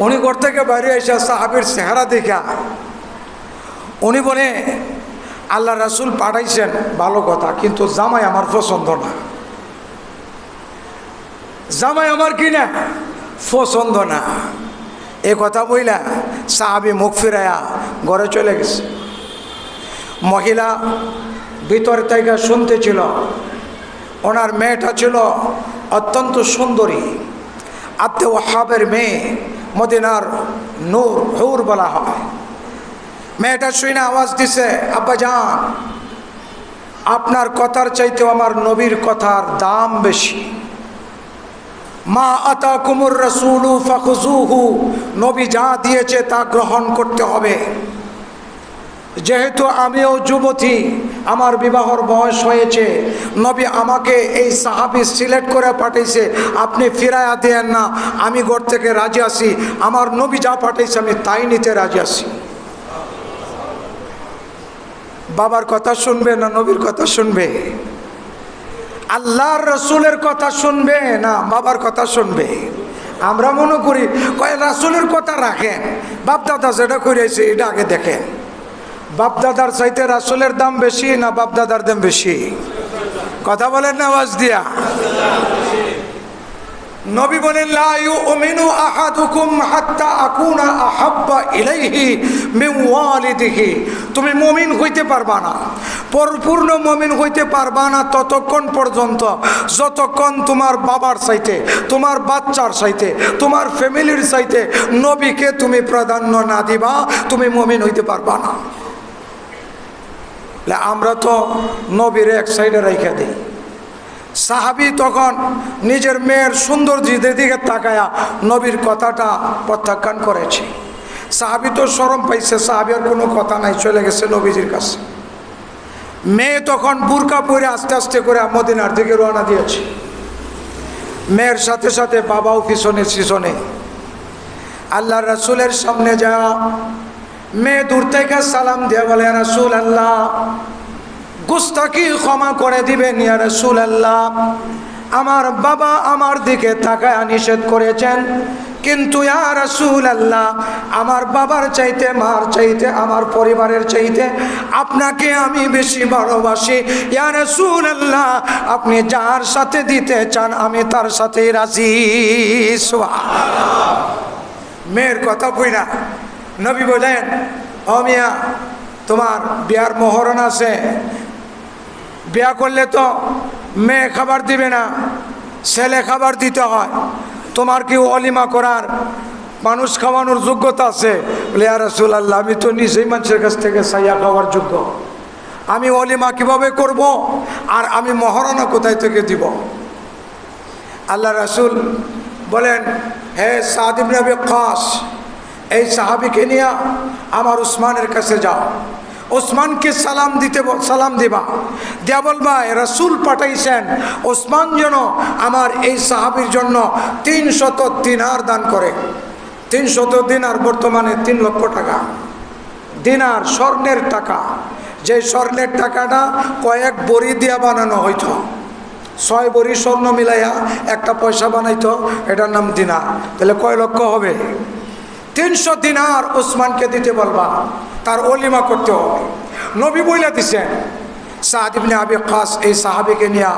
উনি ঘর থেকে বাইরে এসে সাহাবির চেহারা দেখা। উনি বলে, আল্লাহ রাসুল পাঠাইছেন, ভালো কথা, কিন্তু জামাই আমার পছন্দ না। জামাই আমার কি না? পছন্দ না। এ কথা বইলা সাহাবি মুখ ফিরাইয়া ঘরে চলে গেছে। মহিলা ভিতর থেকে শুনতেছিল ওনার মেয়েটা ছিল অত্যন্ত সুন্দরী আত্মে ওয়াহাবের মেয়ে। মদিনার নূর, হৌর বলা হয়। মেয়েটা শুনে আওয়াজ দিছে, আব্বা যান আপনার কথার চাইতেও আমার নবীর কথার দাম বেশি। মা আতা কুমুর রসুলু ফাখুজুহু নবী যা দিয়েছে তা গ্রহণ করতে হবে। যেহেতু আমিও যুবতী, আমার বিবাহর বয়স হয়েছে, নবী আমাকে এই সাহাবি সিলেক্ট করে পাঠিয়েছে আপনি ফিরাইয়া দেন না, আমি ঘর থেকে রাজি আছি, আমার নবী যা পাঠিয়েছে আমি তাই নিতে রাজি আসি বাবার কথা শুনবে না নবীর কথা শুনবে? আল্লাহর রসুলের কথা শুনবে না বাবার কথা শুনবে? আমরা মনে করি, কয় রাসুলের কথা রাখেন, বাপ দাদা যেটা করেছে এটা আগে দেখেন। বাপদাদার চাইতে রাসুলের দাম বেশি না বাপদাদার দাম বেশি? কথা বলেন না, আওয়াজ দিয়া। নবী বলেন, লা ইউমিনু আহাদুকুম হাত্তা আকুনা আহাব্বা ইলাইহি মিন ওয়ালিদিহি। তুমি মুমিন হইতে পারবা না। পরিপূর্ণ মুমিন হইতে পারবা না ততক্ষণ পর্যন্ত, যতক্ষণ তোমার বাবার চাইতে, তোমার বাচ্চার চাইতে, তোমার ফ্যামিলির চাইতে নবীকে তুমি প্রাধান্য না দিবা, তুমি মুমিন হইতে পারবা না। আমরা তো নবীর এক সাইডে রেখে দিই। সাহাবি তখন নিজের মেয়ের সৌন্দর্যের দিকে তাকায়া নবীর কথাটা প্রত্যাখ্যান করেছে। সাহাবি তো সরম পাইছে সাহাবির কোনো কথা নাই, চলে গেছে নবীজির কাছে। মেয়ে তখন বুরকা পরে আস্তে আস্তে করে মদিনার দিকে রওনা দিয়েছে। মেয়ের সাথে সাথে বাবাও পিছনে পিছনে আল্লাহ রাসুলের সামনে যাওয়া মেয়ে দূর থেকে সালাম দিয়ে বলে রাসুল আল্লাহ গুস্তাকি ক্ষমা করে দিবেন, ইয়া রসুল আল্লাহ আমার বাবা আমার দিকে তাকায় নিষেধ করেছেন, কিন্তু রসুল আল্লাহ আমার বাবার চাইতে, মার চাইতে, আমার পরিবারের চাইতে আপনাকে আমি বেশি ভালোবাসি। ইয়া রসুল আল্লাহ আপনি যার সাথে দিতে চান, আমি তার সাথে রাজি। মেয়ের কথা বই না? নবী বলেন ও মিয়া, তোমার বিয়ার মহরণ আছে। বিয়া করলে তো মেয়ে খাবার দিবে না, ছেলে খাবার দিতে হয়। তোমার কি অলিমা করার, মানুষ খাওয়ানোর যোগ্যতা আছে? বলে আর রসুল আল্লাহ আমি তো নিজেই মানুষের কাছ থেকে সাইয়া খাওয়ার যোগ্য। আমি অলিমা কীভাবে করব? আর আমি মহারণা কোথায় থেকে দিব? আল্লাহ রাসুল বলেন, হে সাদিম নবী খাস এই সাহাবিকে নিয়ে আমার উসমানের কাছে যাও। ওসমানকে সালাম দিতে সালাম দিবা। দিয়া বলবা রাসুল পাঠাইছেন ওসমান যেন আমার এই সাহাবির জন্য তিন শত দিনার দান করে। তিন শত দিনার বর্তমানে তিন লক্ষ টাকা। দিনার স্বর্ণের টাকা। যে স্বর্ণের টাকাটা কয়েক বড়ি দিয়া বানানো হইতো। ছয় বড়ি স্বর্ণ মিলাইয়া একটা পয়সা বানাইতো, এটার নাম দিনার। তাহলে কয় লক্ষ হবে? তিনশো দিনার ওসমানকে দিতে বলবা, তার অলিমা করতে হবে। নবী বইলা দিছেন সাহাদিবনে আবি খাস এই সাহাবিকে নিয়ে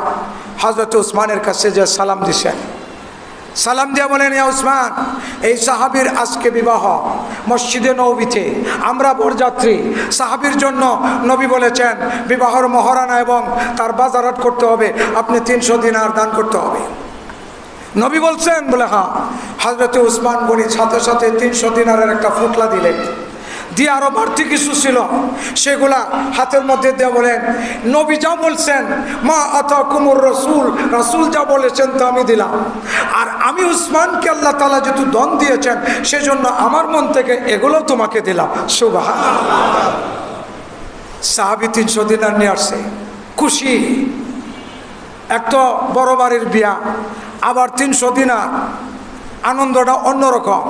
হজরত উসমানের কাছে যে সালাম দিছেন। সালাম দিয়া বলেন, ইয়া উসমান, এই সাহাবির আজকে বিবাহ মসজিদে নবীতে, আমরা বরযাত্রী সাহাবির জন্য নবী বলেছেন, বিবাহর মহারানা এবং তার বাজারাট করতে হবে, আপনি তিনশো দিন আর দান করতে হবে। নবী বলছেন, বলে হ্যাঁ। হজরতে উসমান গনি সাথে সাথে তিনশো দিনারের একটা ফুটলা দিলেন। দিয়ে আরও বাড়তি কিছু ছিল। সেগুলা হাতের মধ্যে দিয়ে বলেন, নবী যা বলছেন, মা আতা কুমুর রসুল রসুল যা বলেছেন তো আমি দিলাম। আর আমি উসমানকে আল্লাহ তালা যেহেতু দন দিয়েছেন, সেজন্য আমার মন থেকে এগুলো তোমাকে দিলাম। সুবাহ সাহাবি তিনশো দিনার নিয়ে আসছে। খুশি। একটা বড় বাড়ির বিয়া, আবার তিনশো দিনার। আনন্দটা অন্যরকম।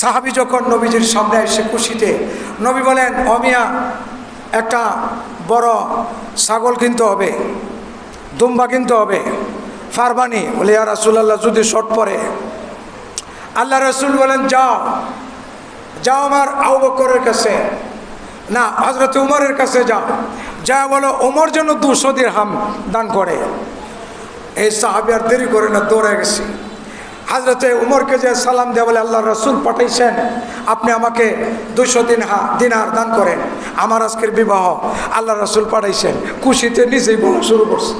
সাহাবি যখন নবীজির সামনে এসে খুশিতে, নবী বলেন অমিয়া একটা বড় ছাগল কিনতে হবে, দুম্বা কিনতে হবে ফারবানি বলে আর রাসুলাল্লাহ, যদি শর্ট পরে। আল্লাহ রসুল বলেন, যাও যাও আমার আউ বকরের কাছে। না হজরত উমরের কাছে যাও। যা বলো, উমর যেন দুশো হাম দান করে। এই সাহাবি আর দেরি করে না দৌড়ে গেছি। হাজরতে উমরকে যে সালাম দেওয়া বলে আল্লাহ রসুল পাঠাইছেন, আপনি আমাকে দুশো দিন হা দিনার দান করেন। আমার আজকের বিবাহ আল্লাহ রসুল পাঠাইছেন। খুশিতে নিজেই বলা শুরু করছে।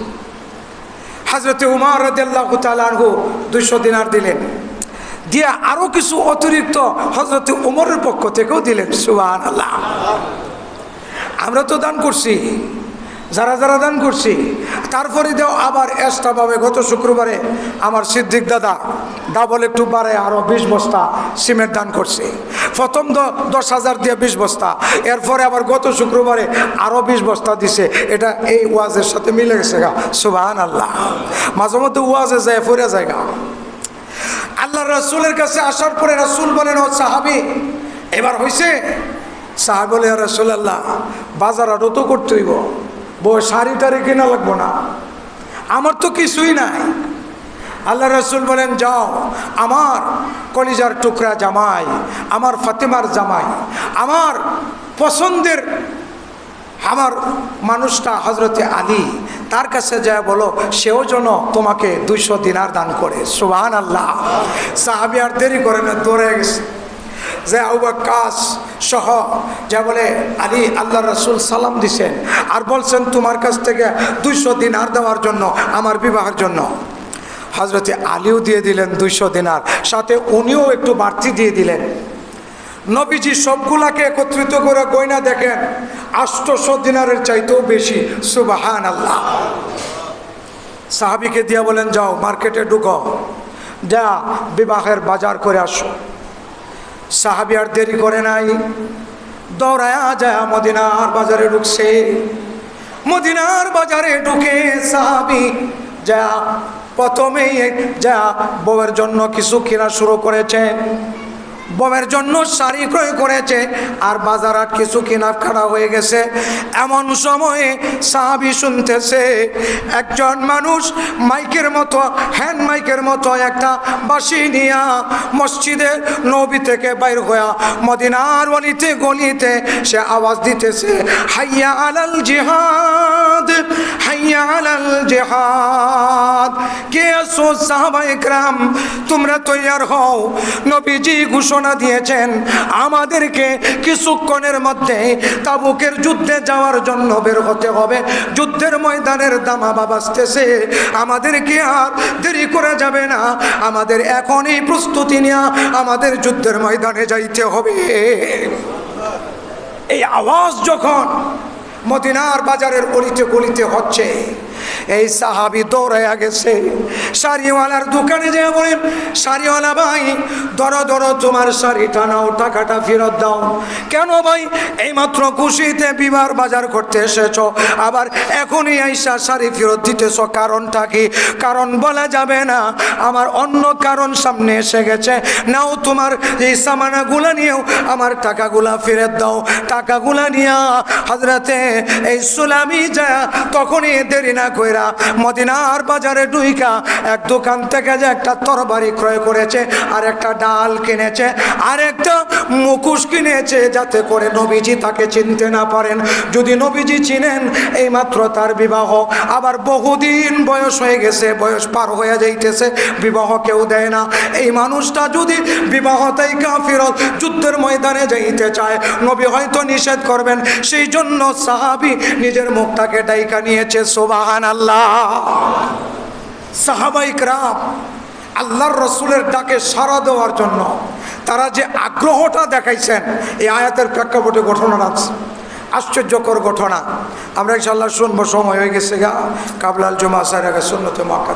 হাজরতে উমার রদাল্লাহ তালু দুশো দিনার দিলেন। দিয়ে আরও কিছু অতিরিক্ত হজরতে উমরের পক্ষ থেকেও দিলেন। সুবাহ আল্লাহ আমরা তো দান করছি। যারা যারা দান করছি, তারপরে দেও আবার এক্সট্রাভাবে গত শুক্রবারে আমার সিদ্দিক দাদা। ডাবল একটু বাড়ে আরও বিশ বস্তা সিমেন্ট দান করছে। প্রথম দশ হাজার দিয়ে বিশ বস্তা, এরপরে আবার গত শুক্রবারে আরও বিশ বস্তা দিছে। এটা এই ওয়াজের সাথে মিলে গেছে গা সুবাহান আল্লাহ মাঝে মধ্যে ওয়াজে যায় ফুরে যায় গা। আল্লাহ রসুলের কাছে আসার পরে রসুল বলেন, ও সাহাবি, এবার হয়েছে সাহাব বলে রসুল আল্লাহ বাজার আরও তো করতে হইব। বই শাড়ি টাড়ি কেনা লাগবো না। আমার তো কিছুই নাই। আল্লাহ রসুল বলেন, যাও, আমার কলিজার টুকরা জামাই, আমার ফাতেমার জামাই, আমার পছন্দের আমার মানুষটা হজরতে আলী, তার কাছে যা বলো, সেও যেন তোমাকে দুইশো দিনার দান করে। সুবাহান আল্লাহ সাহাবি আর দেরি করে না, দৌড়ে গেছে। যে সহ যা বলে আলী আল্লাহ রসুল সালাম দিছেন আর বলছেন তোমার কাছ থেকে দুইশো দিনার দেওয়ার জন্য, আমার বিবাহের জন্য। হজরতে আলীও দিয়ে দিলেন দুইশো দিনার, সাথে উনিও একটু বাড়তি দিয়ে দিলেন। নবীজি সবগুলাকে একত্রিত করে গয়না দেখেন আষ্টশো দিনারের চাইতেও বেশি সুবাহান আল্লাহ সাহাবিকে দিয়া বলেন, যাও, মার্কেটে ঢুকো। যা বিবাহের বাজার করে আসো। সাহাবি আর দেরি করে নাই। দৌড়ায়া যায় মদিনার বাজারে ঢুকছে। মদিনার বাজারে ঢুকে সাহাবি যা প্রথমেই যা বউয়ের জন্য কিছু কেনা শুরু করেছে। বমের জন্য শাড়ি ক্রয় করেছে আর বাজার আর কিছু কিনা খাড়া হয়ে গেছে। এমন সময়ে সাহাবি শুনতেছে, একজন মানুষ মাইকের মতো, হ্যান্ড মাইকের মতো একটা বাসি নিয়া মসজিদে নবী থেকে বাইর হইয়া মদিনার অলিতে, গলিতে সে আওয়াজ দিতেছে, হাইয়া আলাল জিহাদ, হাইয়া আলাল জেহাদ। কে আসো সাহাবা একরাম তোমরা তৈয়ার হও। নবীজি ঘোষণা দিয়েছেন, আমাদেরকে কিছুক্ষণের মধ্যে তাবুকের যুদ্ধে যাওয়ার জন্য বের হতে হবে। যুদ্ধের ময়দানের দামা বাবাসতেছে আমাদেরকে আর দেরি করা যাবে না? আমাদের এখনই প্রস্তুতি নেওয়া আমাদের যুদ্ধের ময়দানে যাইতে হবে। এই আওয়াজ যখন মদিনার বাজারের অলিতে গলিতে হচ্ছে এই সাহাবি দৌড়াইয়া গেছে। শাড়িওয়ালার দোকানে যে বলেন শাড়িওয়ালা ভাই, ধরো ধরো, তোমার শাড়িটা নাও, টাকাটা ফেরত দাও। কেন ভাই? এইমাত্র খুশিতে বিবার বাজার করতে এসেছ। আবার এখনই আইসা শাড়ি ফেরত দিতেছ। কারণটা কি? কারণ বলা যাবে না, আমার অন্য কারণ সামনে এসে গেছে। নাও তোমার এই সামানাগুলা নিয়েও আমার টাকাগুলা ফেরত দাও। টাকাগুলা নিয়া হাজরাতে এই সুলামি যা তখনই দেরি না কইরা মদিনার বাজারে ডুইকা এক দোকান থেকে যে একটা তরবারি ক্রয় করেছে, আর একটা ডাল কিনেছে, আর একটা মুখোশ কিনেছে, যাতে করে নবীজি তাকে চিনতে না পারেন। যদি নবীজি চিনেন, এইমাত্র তার বিবাহ। আবার বহুদিন বয়স হয়ে গেছে, বয়স পার হয়ে যাইতেছে, বিবাহ কেউ দেয় না। এই মানুষটা যদি বিবাহতেই কাফিরত যুদ্ধের ময়দানে যাইতে চায়, নবী হয়তো নিষেধ করবেন। সেই জন্য সাহাবি নিজের মুখটাকে ডাইকা নিয়েছে সোবাহান আল্লাহ রাম আল্লাহর রসুলের ডাকে সাড়া দেওয়ার জন্য তারা যে আগ্রহটা দেখাইছেন, এই আয়াতের প্রেক্ষাপটে ঘটনা আছে। আশ্চর্যকর ঘটনা। আমরা ইনশাল্লাহ শুনব, সময় হয়ে গেছে গা। কাবলাল জমা সারা শুনতে মাক্কা